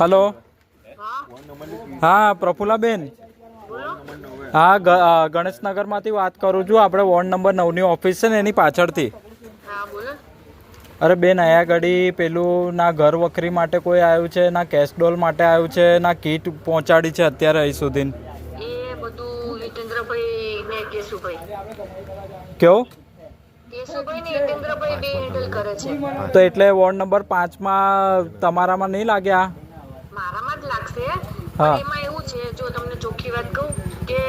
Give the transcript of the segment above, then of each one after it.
Hello. હા પ્રફુલાબેન. હા ગણેશનગરમાંથી વાત કરું છું. આપણે વોર્ડ નંબર નવની ઓફિસ છે ને એની પાછળથી. અરે બેન અહીંયા ઘડી પેલું ના ઘર વખરી માટે કોઈ આવ્યું છે ના કેશ ડોલ માટે આવ્યું છે ના કીટ પહોંચાડી છે અત્યારે અહીં સુધી કેવું? તો એટલે વોર્ડ નંબર પાંચમાં તમારામાં નહીં લાગ્યા? મારામાં જ લાગશે. હા. એમાં એવું છે જો તમને ચોખ્ખી વાત કહું કે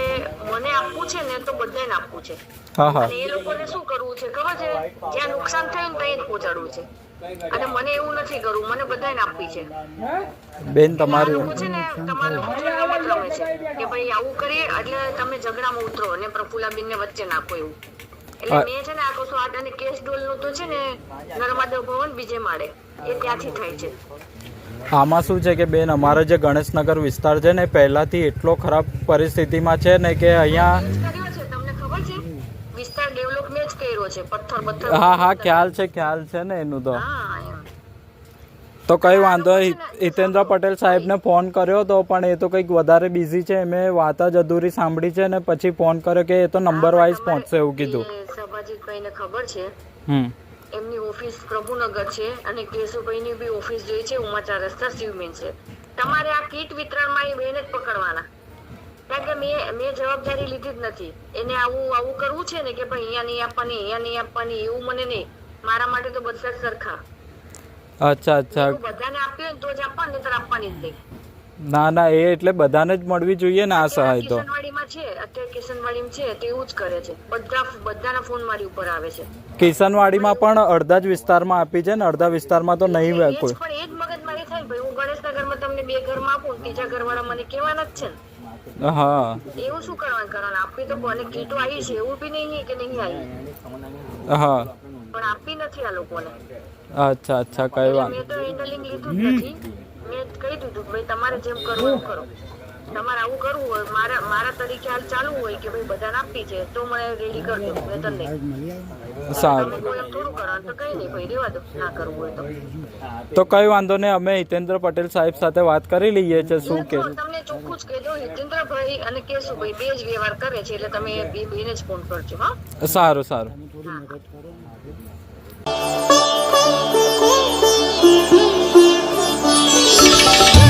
મને આપવું છે ને તો બધાને આપવું છે. હા હા. એ લોકોને શું કરવું છે ખબર છે? જ્યાં નુકસાન થયું ને ત્યાં જ પહોંચાડવું છે. અને મને એવું નથી કરવું મને બધાને આપવી છે. બેન તમારું છે ને તમારું રમે છે. કે ભાઈ આવું કરીએ એટલે તમે ઝઘડામાં ઉતરો અને પ્રફુલાબેન ને વચ્ચે નાખો એવું. એટલે હા. મેં છે ને આ કશું અને કેસ ડોલનું તો છે ને નર્મદા ભવન બીજે માળે. એ ત્યાંથી થાય છે. આમાં શું છે કે બેન અમારો જે ગણેશનગર વિસ્તાર છે ને પહેલાથી એટલો ખરાબ પરિસ્થિતિમાં છે ને કે અહીંયા હા હા ખ્યાલ છે ખ્યાલ છે ને એનું તો. તો કઈ વાંધો. હિતેન્દ્ર પટેલ સાહેબને ફોન કર્યો તો પણ એ તો કંઈક વધારે બિઝી છે મેં વાત જ અધૂરી સાંભળી છે ને પછી ફોન કર્યો કે એ તો નંબર વાઇઝ પહોંચશે એવું કીધું. એ સભાજીતભાઈને ખબર છે? એમની ઓફિસ પ્રભુનગર છે અને કેશુભાઈની બી ઓફિસ જોઈ છે ઉમાચા રસ્તા શિવમેન છે. તમારે આ કીટ વિતરણમાં એ બેન જ પકડવાના. કારણ કે મેં મેં જવાબદારી લીધી જ નથી. એને આવું આવું કરવું છે ને કે ભાઈ અહીંયા નહીં આપવાની અહીંયા નહીં આપવાની એવું મને નહીં. મારા માટે તો બધા સરખા. અચ્છા અચ્છા. બધાને આપ્યું ને તો જ આપવાની તો આપવાની જ નહીં. ના ના એ એટલે બધાને જ મળવી જોઈએ ને આ સહાય તો. છે અત્યારે કિશનવાડીમાં છે તેવું જ કરે છે. બધા બધાના ફોન મારી ઉપર આવે છે. કિશનવાડીમાં પણ અડધા જ વિસ્તારમાં આપી છે ને અડધા વિસ્તારમાં તો નહીં એ જ કોઈ પણ એ જ મગજમારી થાય ભાઈ હું ગણેશનગરમાં તમને બે ઘરમાં આપું ને ત્રીજા ઘરવાળા મને કહેવાના જ છે ને. હા. એવું શું કરવાનું? કરવાનું આપી તો કોને કીટો આવી છે એવું બી નહીં કે નહીં આવી. હા. પણ આપી નથી આ લોકોને. અચ્છા અચ્છા કઈ વાત મેં તો હેન્ડલિંગ લીધું જ નથી. મેં કહી દીધું કે ભાઈ તમારે જેમ કરવું કરો. તમારે આવું કરવું હોય મારા મારા તરીકે હાલ ચાલવું હોય કે ભાઈ બધાને આપી છે તો મને રેડી કરજો વેતન નહીં સારું. કોઈ એમ થોડું કરવાનું તો કઈ નહીં ભાઈ રેવા દો ના કરવું હોય તો. તો કઈ વાંધો નહીં અમે હિતેન્દ્ર પટેલ સાહેબ સાથે વાત કરી લઈએ છે શું કે તમને ચોખ્ખું જ કહી દઉં હિતેન્દ્રભાઈ અને કેશુભાઈ બે જ વ્યવહાર કરે છે એટલે તમે બે બેને જ ફોન કરજો હા? સારું સારું.